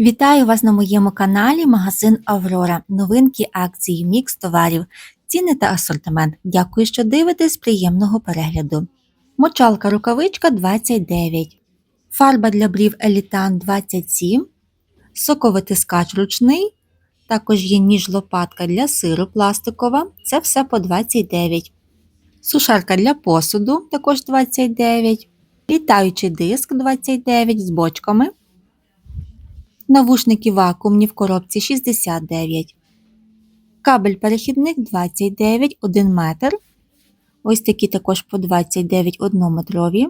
Вітаю вас на моєму каналі Магазин Аврора. Новинки акції, мікс товарів, ціни та асортимент. Дякую, що дивитесь. Приємного перегляду. Мочалка рукавичка 29. Фарба для брів Елітан 27. Соковитискач ручний. Також є ніж лопатка для сиру пластикова. Це все по 29. Сушарка для посуду також 29. Літаючий диск 29 з бочками. Навушники вакуумні в коробці 69. Кабель перехідник 29 1 метр. Ось такі також по 29 однометрові.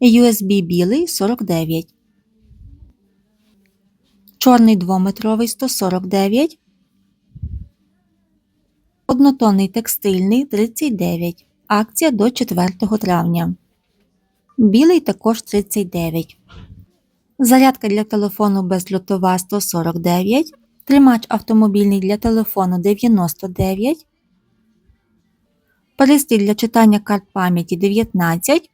USB білий 49. Чорний двометровий 149. Однотонний текстильний 39. Акція до 4 травня. Білий також 39. Зарядка для телефону безлютова 149, тримач автомобільний для телефону 99, пристрій для читання карт пам'яті 19,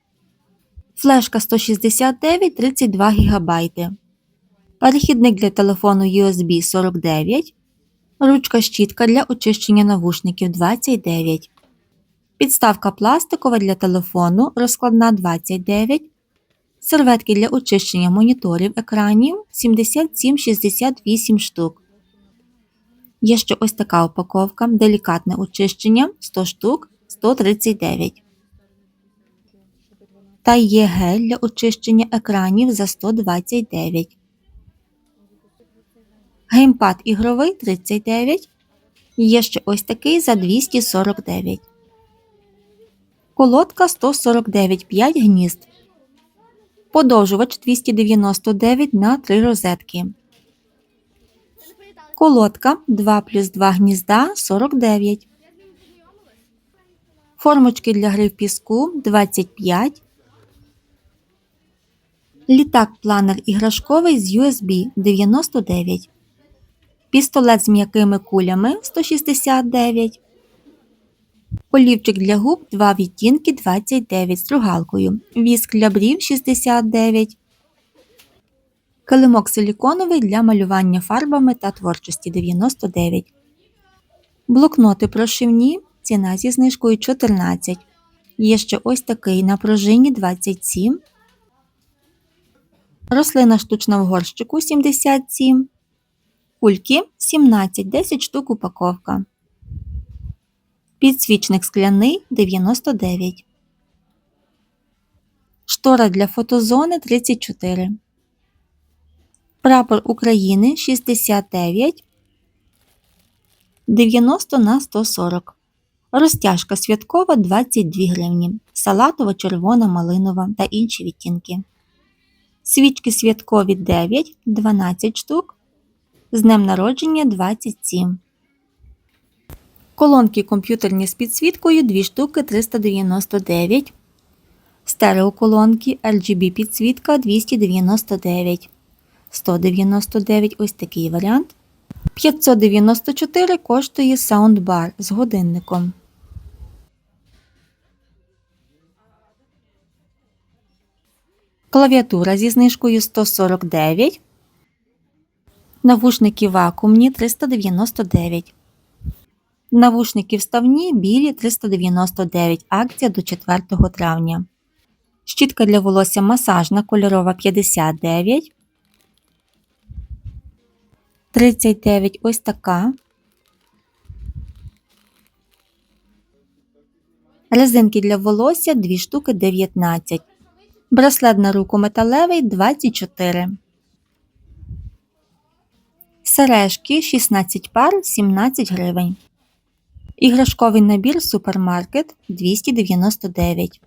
флешка 169 32 ГБ, перехідник для телефону USB 49, ручка щітка для очищення навушників 29, підставка пластикова для телефону розкладна 29 серветки для очищення моніторів екранів 77-68 штук. Є ще ось така упаковка делікатне очищення 100 штук 139. Та є гель для очищення екранів за 129. Геймпад ігровий 39. Є ще ось такий за 249. Колодка 149 5 гнізд. Подовжувач 299 на 3 розетки. Колодка 2 плюс 2 гнізда 49. Формочки для гри в піску 25. Літак планер іграшковий з USB 99. Пістолет з м'якими кулями 169. Олівчик для губ 2 відтінки 29 стругалкою. Віск для брів 69. Килимок силіконовий для малювання фарбами та творчості 99. Блокноти прошивні. Ціна зі знижкою 14. Є ще ось такий на пружині 27. Рослина штучна в горщику 77. Кульки 17, 10 штук упаковка. Підсвічник скляний 99. Штора для фотозони 34. Прапор України 69. 90 на 140. Розтяжка святкова 22 гривні. Салатова, червона, малинова та інші відтінки. Свічки святкові 9, 12 штук. З днем народження 27. Колонки комп'ютерні з підсвіткою 2 штуки 399. Стереоколонки RGB підсвітка 299. 199 ось такий варіант. 594 коштує саундбар з годинником. Клавіатура зі знижкою 149. Навушники вакуумні 399. Навушники вставні білі 399 акція до 4 травня. Щітка для волосся масажна кольорова 59. 39 ось така. Резинки для волосся 2 штуки 19. Браслет на руку металевий 24. Сережки 16 пар 17 гривень. Іграшковий набір супермаркет 299.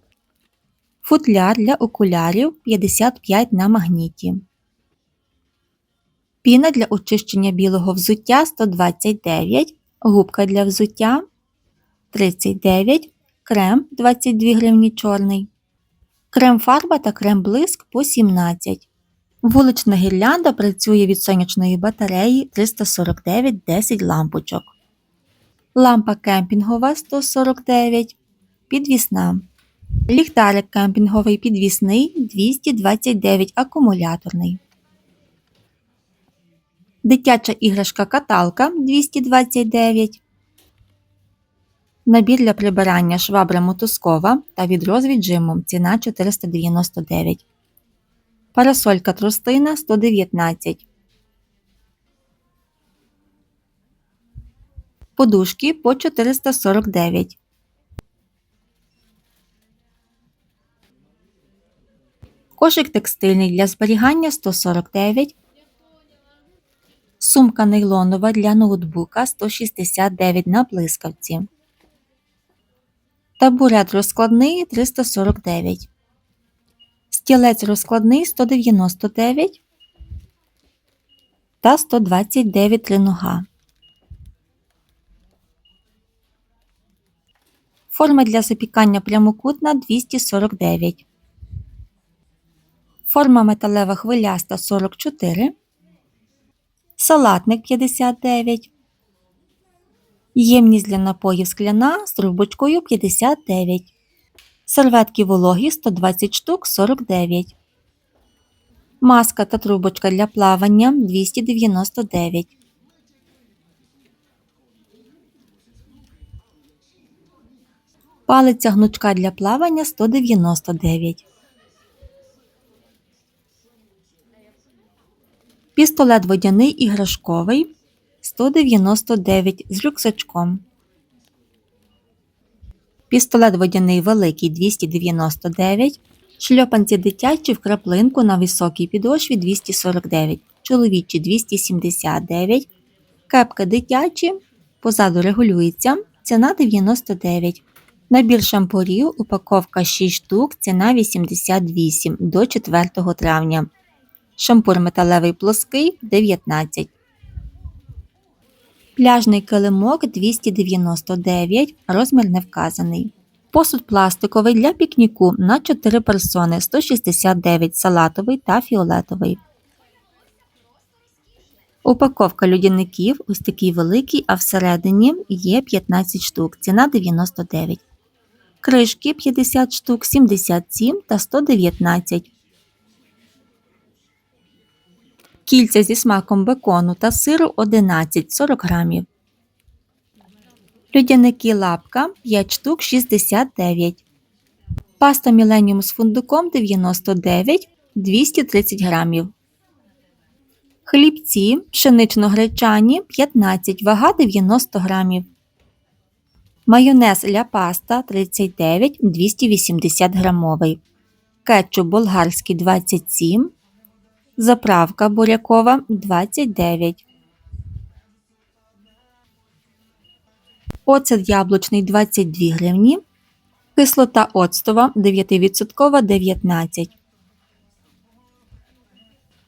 Футляр для окулярів 55 на магніті. Піна для очищення білого взуття 129. Губка для взуття 39. Крем 22 гривні чорний. Крем фарба та крем блиск по 17. Вулична гірлянда працює від сонячної батареї 349 10 лампочок. Лампа кемпінгова 149, підвісна. Ліхтарик кемпінговий підвісний 229 акумуляторний. Дитяча іграшка каталка 229. Набір для прибирання швабра мотузкова та відро з віджимом ціна 499. Парасолька тростина 119. Подушки по 449. Кошик текстильний для зберігання 149. Сумка нейлонова для ноутбука 169 на блискавці. Табурет розкладний 349. Стілець розкладний 199 та 129 тринога. Форма для запікання прямокутна 249. Форма металева хвиляста 44. Салатник 59. Ємність для напоїв скляна з трубочкою 59. Серветки вологі 120 штук 49. Маска та трубочка для плавання 299. Палиця гнучка для плавання 199. Пістолет водяний іграшковий 199 з рюкзачком. Пістолет водяний великий 299. Шльопанці дитячі в краплинку на високій підошві 249, чоловічі 279, кепки дитячі, позаду регулюється, ціна 99. Набір шампурів, упаковка 6 штук, ціна 88 до 4 травня. Шампур металевий плоский 19. Пляжний килимок 299, розмір не вказаний. Посуд пластиковий для пікніку на 4 персони 169 салатовий та фіолетовий. Упаковка людяників ось такий великий, а всередині є 15 штук, ціна 99. Кришки 50 штук 77 та 119. Кільця зі смаком бекону та сиру 11 40 грамів. Людяники лапка 5 штук 69. Паста Міленіум з фундуком 99 230 грамів. Хлібці пшенично-гречані 15 вага 90 грамів. Майонез ля паста 39 280 грамовий. Кетчуп болгарський 27 Заправка бурякова 29. Оцет яблучний 22 гривні. Кислота оцтова 9% 19.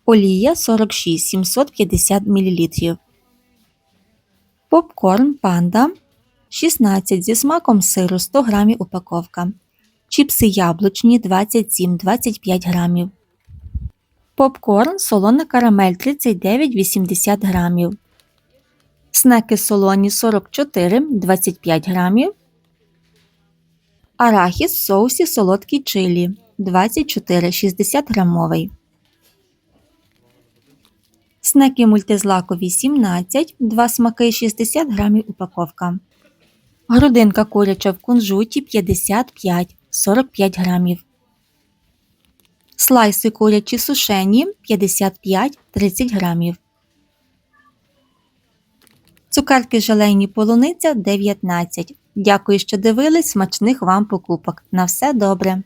Олія 46 750 мл. Попкорн панда 16 зі смаком сиру 100 грамів упаковка. Чіпси яблучні 27-25 грамів. Попкорн солона карамель 39,80 грамів. Снеки солоні 44 25 грамів. Арахіс в соусі солодкий чилі 24,60 грамовий. Снеки мультизлакові 17, 2 смаки 60 грамів упаковка. Грудинка куряча в кунжуті 55 45 грамів. Слайси курячі сушені 55-30 грамів. Цукерки желейні полуниця 19. Дякую, що дивились смачних вам покупок. На все добре!